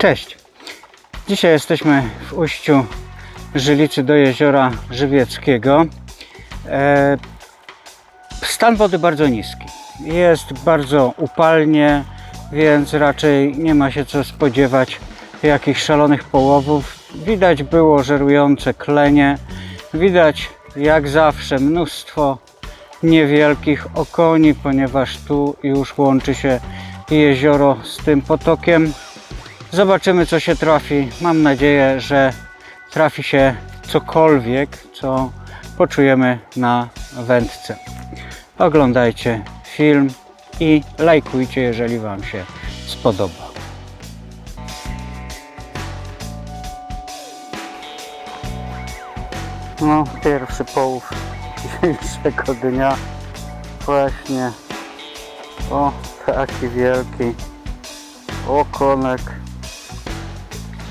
Cześć! Dzisiaj jesteśmy w ujściu Żylicy do jeziora Żywieckiego. E, stan wody bardzo niski. Jest bardzo upalnie, więc raczej nie ma się co spodziewać jakichś szalonych połowów. Widać było żerujące klenie. Widać jak zawsze mnóstwo niewielkich okoni, ponieważ tu już łączy się jezioro z tym potokiem. Zobaczymy, co się trafi. Mam nadzieję, że trafi się cokolwiek, co poczujemy na wędce. Oglądajcie film i lajkujcie, jeżeli Wam się spodoba. No, pierwszy połów dzisiejszego dnia. Właśnie. O, taki wielki okonek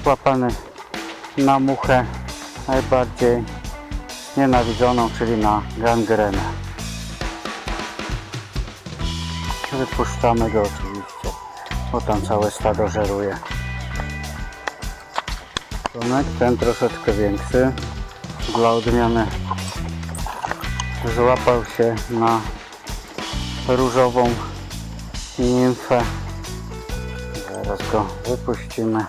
złapany na muchę najbardziej nienawidzoną, czyli na gangrenę. Wypuszczamy go oczywiście, bo tam całe stado żeruje. Okonek ten troszeczkę większy, dla odmiany złapał się na różową nimfę Zaraz go wypuścimy.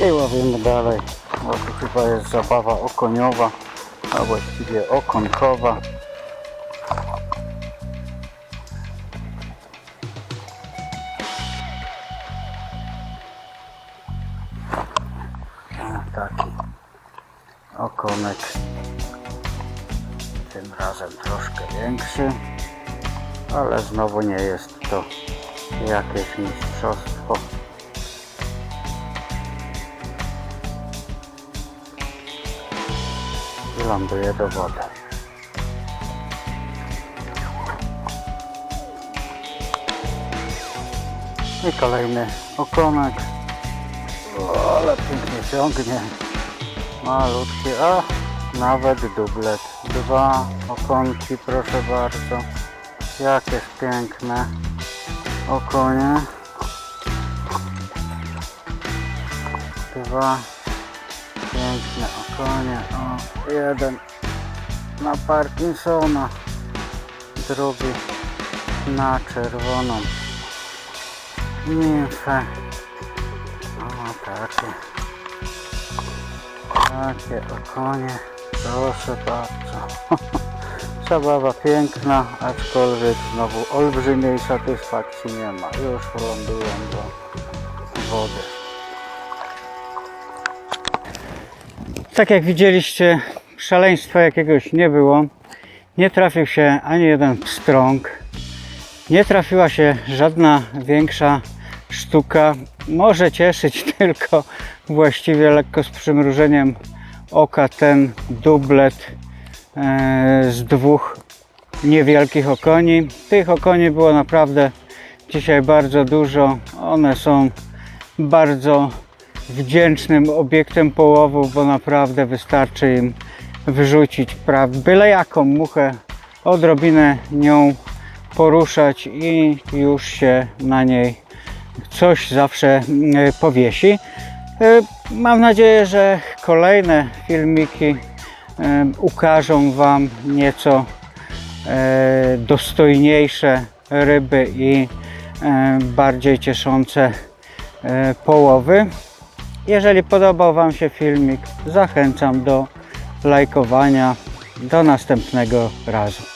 I łowimy dalej. Bo tu chyba jest zabawa okoniowa, a właściwie okonkowa. Taki okonek. Tym razem troszkę większy ale znowu nie jest to jakieś mistrzostwo. Ląduje do wody. I kolejny okonek. O, ale pięknie ciągnie. Malutki, a nawet dublet. Dwa okonki, proszę bardzo. Jakież piękne okonie. Dwa piękne okonie. O, jeden na Parkinsona, drugi na czerwoną nimfę. O, takie. Takie okonie. Proszę bardzo. Zabawa piękna, aczkolwiek znowu olbrzymiej satysfakcji nie ma. Już lądują do wody. Tak jak widzieliście, szaleństwa jakiegoś nie było. Nie trafił się ani jeden pstrąg. Nie trafiła się żadna większa sztuka. Może cieszyć tylko właściwie lekko z przymrużeniem oka ten dublet z dwóch niewielkich okoni. Tych okoni było naprawdę dzisiaj bardzo dużo. One są bardzo wdzięcznym obiektem połowów, bo naprawdę wystarczy im wyrzucić pra- byle jaką muchę, odrobinę nią poruszać i już się na niej coś zawsze mm, powiesi. E, Mam nadzieję, że kolejne filmiki e, ukażą Wam nieco e, dostojniejsze ryby i bardziej cieszące e, połowy. Jeżeli podobał Wam się filmik, zachęcam do lajkowania. Do następnego razu.